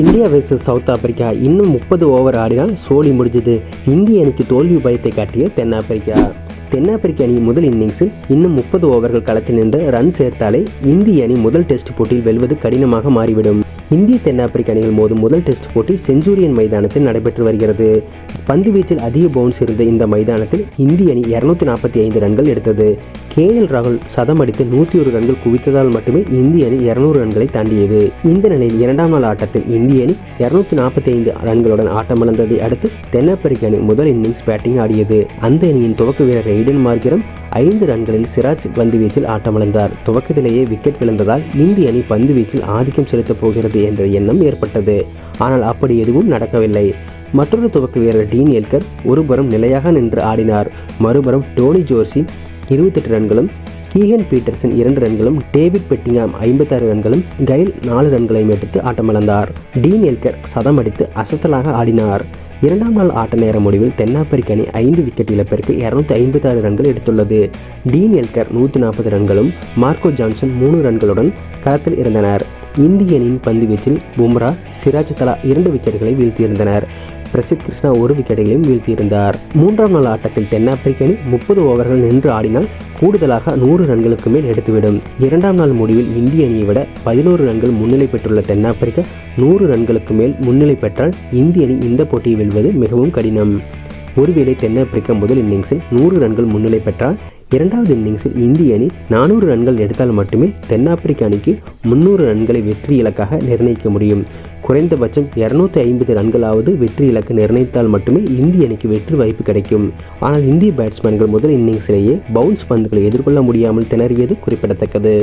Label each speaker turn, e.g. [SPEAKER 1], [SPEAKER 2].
[SPEAKER 1] India versus south Africa இன்னும் முப்பது over ஆடினால் சோலி முடிஞ்சது. இந்திய அணிக்கு தோல்வி பயத்தை காட்டிய தென்னாப்பிரிக்கா. தென்னாப்பிரிக்க அணி முதல் இன்னிங்ஸில் இன்னும் முப்பது ஓவர்கள் களத்தில் நின்று ரன் சேர்த்தாலே இந்திய அணி முதல் டெஸ்ட் போட்டியில் வெல்வது கடினமாக மாறிவிடும். இந்திய தென்னாப்பிரிக்க அணிகள் மோதும் முதல் டெஸ்ட் போட்டி செஞ்சுரியன் மைதானத்தில் நடைபெற்று வருகிறது. பந்து வீச்சில் அதிக பவுன்ஸ் இருந்த இந்த மைதானத்தில் இந்திய அணி இருநூத்தி நாற்பத்தி ஐந்து ரன்கள் எடுத்தது. கே எல் ராகுல் சதம் அடித்து நூற்றி ஒரு ரன்கள் குவித்ததால் மட்டுமே இந்திய அணி இருநூறு ரன்களை தாண்டியது. இந்த நிலையில் இரண்டாம் நாள் ஆட்டத்தில் இந்திய அணி இருநூத்தி நாற்பத்தி ஐந்து ரன்களுடன் ஆட்டமிழந்ததை அடுத்து தென்னாப்பிரிக்க அணி முதல் இன்னிங்ஸ் பேட்டிங் ஆடியது. அந்த அணியின் துவக்க வீரர் எய்டன் மார்கிரம் ஐந்து ரன்களில் சிராஜ் பந்து வீச்சில் ஆட்டமிழந்தார் துவக்கத்திலேயே விக்கெட் விழுந்ததால் இந்திய அணி பந்து வீச்சில் ஆதிக்கம் செலுத்தப் போகிறது என்ற எண்ணம் ஏற்பட்டது. ஆனால் அப்படி எதுவும் நடக்கவில்லை. மற்றொரு துவக்க வீரர் டீன் எல்கர் ஒருபுறம் நிலையாக நின்று ஆடினார். மறுபுறம் டோனி ஜோர்சி இருபத்தெட்டு ரன்களும் கீகன் பீட்டர்சன் இரண்டு ரன்களும் டேவிட் பெட்டிங்காம் ஐம்பத்தாறு ரன்களும் கைல் நாலு ரன்களையும் எடுத்து ஆட்டமிழந்தார். டீன் எல்கர் சதம் அடித்து அசத்தலாக ஆடினார். இரண்டாம் நாள் ஆட்ட நேர முடிவில் தென்னாப்பிரிக்க அணி ஐந்து விக்கெட் இழப்பிற்கு இருநூத்தி ஐம்பத்தாறு ரன்கள் எடுத்துள்ளது. டீன் எல்கர் நூற்றி நாற்பது ரன்களும் மார்க்கோ ஜான்சன் மூணு ரன்களுடன் களத்தில் இருந்தனர் இந்திய அணியின் பந்து வீச்சில் பும்ரா சிராஜ் தலா இரண்டு விக்கெட்டுகளை வீழ்த்தியிருந்தனர். பிரசித் கிருஷ்ணா ஒரு விக்கெட்டையும் வீழ்த்தியிருந்தார். மூன்றாம் நாள் ஆட்டத்தில் தென்னாப்பிரிக்க அணி முப்பது ஓவர்கள் நின்று ஆடினால் கூடுதலாக நூறு ரன்களுக்கு மேல் எடுத்துவிடும். இரண்டாம் நாள் முடிவில் இந்திய அணியை விட பதினோரு ரன்கள் முன்னிலை பெற்றுள்ள தென்னாப்பிரிக்கா நூறு ரன்களுக்கு மேல் முன்னிலை பெற்றால் இந்திய அணி இந்த போட்டியை வெல்வது மிகவும் கடினம். ஒருவேளை தென்னாப்பிரிக்கா முதல் இன்னிங்ஸில் நூறு ரன்கள் முன்னிலை பெற்றால் இரண்டாவது இன்னிங்ஸில் இந்திய அணி நானூறு ரன்கள் எடுத்தால் மட்டுமே தென்னாப்பிரிக்க அணிக்கு முன்னூறு ரன்களை வெற்றி இலக்காக நிர்ணயிக்க முடியும். குறைந்தபட்சம் இருநூத்தி ஐம்பது ரன்களாவது வெற்றி இலக்கு நிர்ணயித்தால் மட்டுமே இந்திய அணிக்கு வெற்றி வாய்ப்பு கிடைக்கும். ஆனால் இந்திய பேட்ஸ்மேன்கள் முதல் இன்னிங்ஸிலேயே பவுன்ஸ் பந்துகளை எதிர்கொள்ள முடியாமல் திணறியது குறிப்பிடத்தக்கது.